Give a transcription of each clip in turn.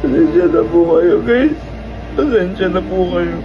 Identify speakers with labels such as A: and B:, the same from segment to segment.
A: Pasensya na po kayo guys. Pasensya na po kayo.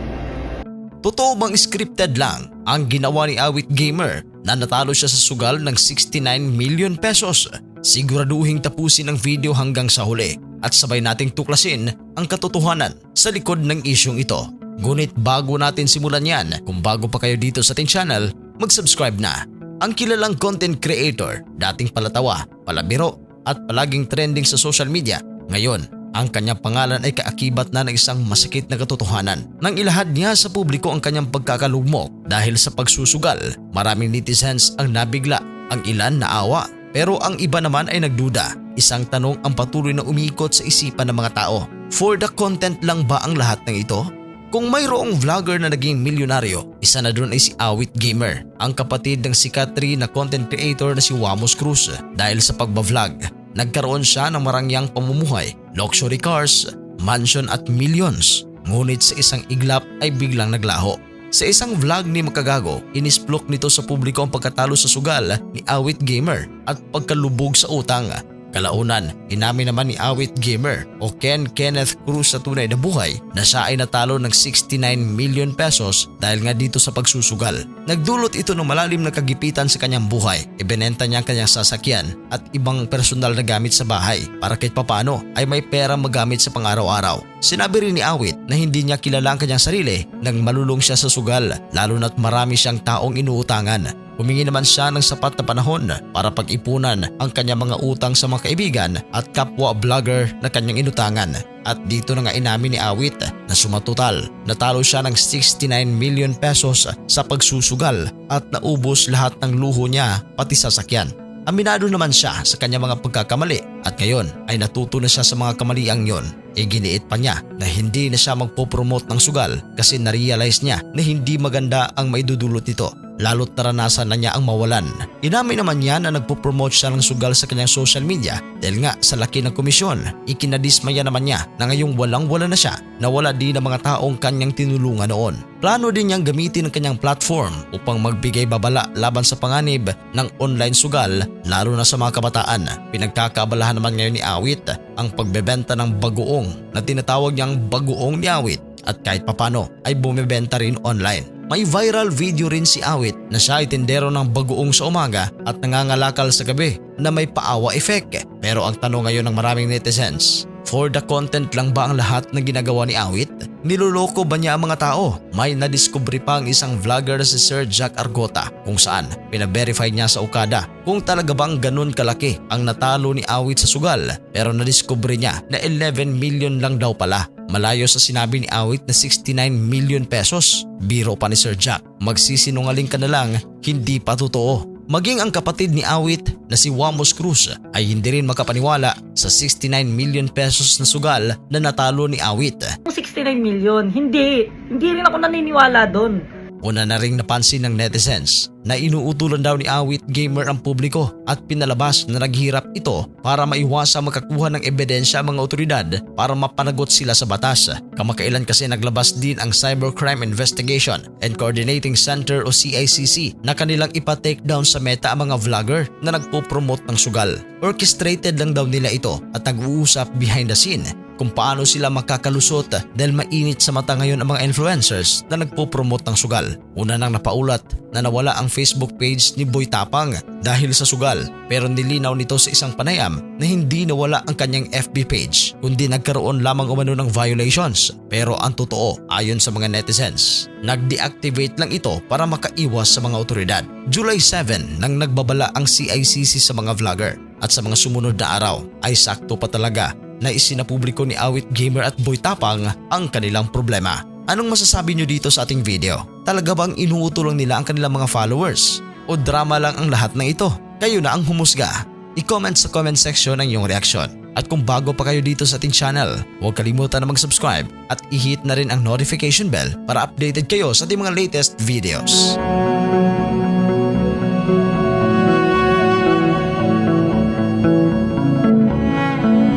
B: Totoo bang scripted lang ang ginawa ni Awit Gamer na natalo siya sa sugal ng 69 million pesos? Siguraduhing tapusin ang video hanggang sa huli at sabay nating tuklasin ang katotohanan sa likod ng isyong ito. Ngunit bago natin simulan yan, kung bago pa kayo dito sa ating channel, mag-subscribe na. Ang kilalang content creator, dating palatawa, palabiro at palaging trending sa social media, ngayon ang kanyang pangalan ay kaakibat na ng isang masakit na katotohanan. Nang ilahad niya sa publiko ang kanyang pagkakalugmok dahil sa pagsusugal, maraming netizens ang nabigla, ang ilan naawa. Pero ang iba naman ay nagduda. Isang tanong ang patuloy na umiikot sa isipan ng mga tao. For the content lang ba ang lahat ng ito? Kung mayroong vlogger na naging milyonaryo, isa na doon ay si Awit Gamer, ang kapatid ng sikat rin na content creator na si Wamos Cruz dahil sa pagbablog. Nagkaroon siya ng marangyang pamumuhay, luxury cars, mansion at millions. Ngunit sa isang iglap ay biglang naglaho. Sa isang vlog ni Makagago, inisplok nito sa publiko ang pagkatalo sa sugal ni Awit Gamer at pagkalubog sa utang. Kalaunan, inamin naman ni Awit Gamer o Ken Kenneth Cruz sa tunay na buhay na siya ay natalo ng 69 million pesos dahil nga dito sa pagsusugal. Nagdulot ito ng malalim na kagipitan sa kanyang buhay. Ibinenta niya ang kanyang sasakyan at ibang personal na gamit sa bahay para kahit papano ay may pera magamit sa pang-araw-araw. Sinabi rin ni Awit na hindi niya kilala ang kanyang sarili nang malulong siya sa sugal lalo na't marami siyang taong inuutangan. Humingi naman siya ng sapat na panahon para pag-ipunan ang kanyang mga utang sa mga kaibigan at kapwa vlogger na kanyang inutangan. At dito na nga inamin ni Awit na sumatotal natalo siya ng 69 million pesos sa pagsusugal at naubos lahat ng luho niya pati sasakyan. Aminado naman siya sa kanyang mga pagkakamali at ngayon ay natuto na siya sa mga kamaliang yon. Iginiit pa niya na hindi na siya magpopromote ng sugal kasi narealize niya na hindi maganda ang maidudulot nito lalo't naranasan na niya ang mawalan. Inamin naman niya na nagpo-promote siya ng sugal sa kanyang social media dahil nga sa laki ng komisyon. Ikinadismaya naman niya na ngayong walang-wala na siya na wala din ang mga taong kanyang tinulungan noon. Plano din niyang gamitin ang kanyang platform upang magbigay babala laban sa panganib ng online sugal lalo na sa mga kabataan. Pinagkakaabalahan naman ngayon ni Awit ang pagbebenta ng bagoong na tinatawag niyang bagoong ni Awit at kahit papano ay bumibenta rin online. May viral video rin si Awit na siya ay tindero ng bagoong sa umaga at nangangalakal sa gabi na may paawa effect. Pero ang tanong ngayon ng maraming netizens, for the content lang ba ang lahat ng ginagawa ni Awit? Niloloko ba niya ang mga tao? May nadiskubre pa ang isang vlogger si Sir Jack Argota kung saan pinaverify niya sa Okada kung talaga bang ganun kalaki ang natalo ni Awit sa sugal pero nadiskubre niya na 11 million lang daw pala Malayo sa sinabi ni Awit na 69 million pesos. Biro pa ni Sir Jack. Magsisinungaling ka na lang, hindi pa totoo. Maging ang kapatid ni Awit na si Wamos Cruz ay hindi rin makapaniwala sa 69 million pesos na sugal na natalo ni Awit.
C: Yung 69 million, hindi. Hindi rin ako naniniwala doon.
B: Una na ring napansin ng netizens na inuutulan daw ni Awit Gamer ang publiko at pinalabas na naghirap ito para maiwasang makakuha ng ebidensya ang mga otoridad para mapanagot sila sa batas. Kamakailan kasi naglabas din ang Cybercrime Investigation and Coordinating Center o CICC na kanilang ipa-take down sa meta ang mga vlogger na nagpo-promote ng sugal. Orchestrated lang daw nila ito at nag-uusap behind the scene kung paano sila makakalusot dahil mainit sa mata ngayon ang mga influencers na nagpo-promote ng sugal. Una nang napaulat na nawala ang Facebook page ni Boy Tapang dahil sa sugal pero nilinaw nito sa isang panayam na hindi nawala ang kanyang FB page kundi nagkaroon lamang umano ng violations. Pero ang totoo ayon sa mga netizens, nag-deactivate lang ito para makaiwas sa mga otoridad. July 7 nang nagbabala ang CICC sa mga vlogger at sa mga sumunod na araw ay sakto pa talaga na isinapubliko ni Awit Gamer at Boy Tapang ang kanilang problema. Anong masasabi nyo dito sa ating video? Talaga bang inuutulong nila ang kanilang mga followers? O drama lang ang lahat ng ito? Kayo na ang humusga. I-comment sa comment section ang iyong reaksyon. At kung bago pa kayo dito sa ating channel, huwag kalimutan na mag-subscribe at i-hit na rin ang notification bell para updated kayo sa ating mga latest videos.